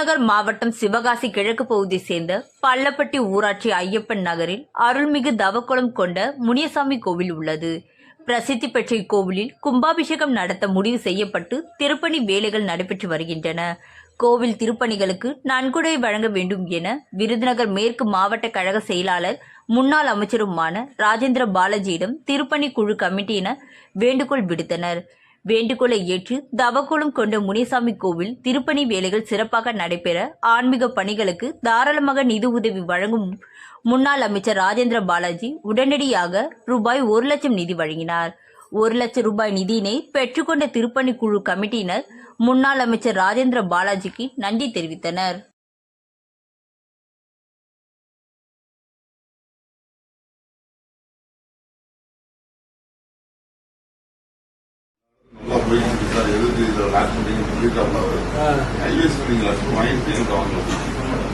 விருதுநகர் மாவட்டம் சிவகாசி கிழக்கு பகுதியை சேர்ந்த பள்ளப்பட்டி ஊராட்சி ஐயப்பன் நகரில் அருள்மிகு தவக்குளம் கொண்ட முனியசாமி கோவில் உள்ளது. பிரசித்தி பெற்ற இக்கோவிலில் கும்பாபிஷேகம் நடத்த முடிவு செய்யப்பட்டு திருப்பணி வேலைகள் நடைபெற்று வருகின்றன. கோவில் திருப்பணிகளுக்கு நன்கொடை வழங்க வேண்டும் என விருதுநகர் மேற்கு மாவட்ட கழக செயலாளர் முன்னாள் அமைச்சருமான ராஜேந்திர பாலாஜியிடம் திருப்பணி குழு கமிட்டியினர் வேண்டுகோள் விடுத்தனர். வேண்டுகோளை ஏற்று தவக்குளம் கொண்ட முனிசாமி கோவில் திருப்பணி வேலைகள் சிறப்பாக நடைபெற ஆன்மீக பணிகளுக்கு தாராளமாக நிதி உதவி வழங்கும் முன்னாள் அமைச்சர் ராஜேந்திர பாலாஜி உடனடியாக ரூபாய் ஒரு லட்சம் நிதி வழங்கினார். ஒரு லட்சம் ரூபாய் நிதியினை பெற்றுக்கொண்ட திருப்பணி குழு கமிட்டியினர் முன்னாள் அமைச்சர் ராஜேந்திர பாலாஜிக்கு நன்றி தெரிவித்தனர். போயிட்டு இருக்கு சார் எதுக்கு இதை லாக் பண்ணீங்கன்னு சொல்லிட்டாங்க அவரு ஹைவேஸ் பண்ணீங்க லட்சம் வாங்கிட்டு எனக்கு வாங்கணும்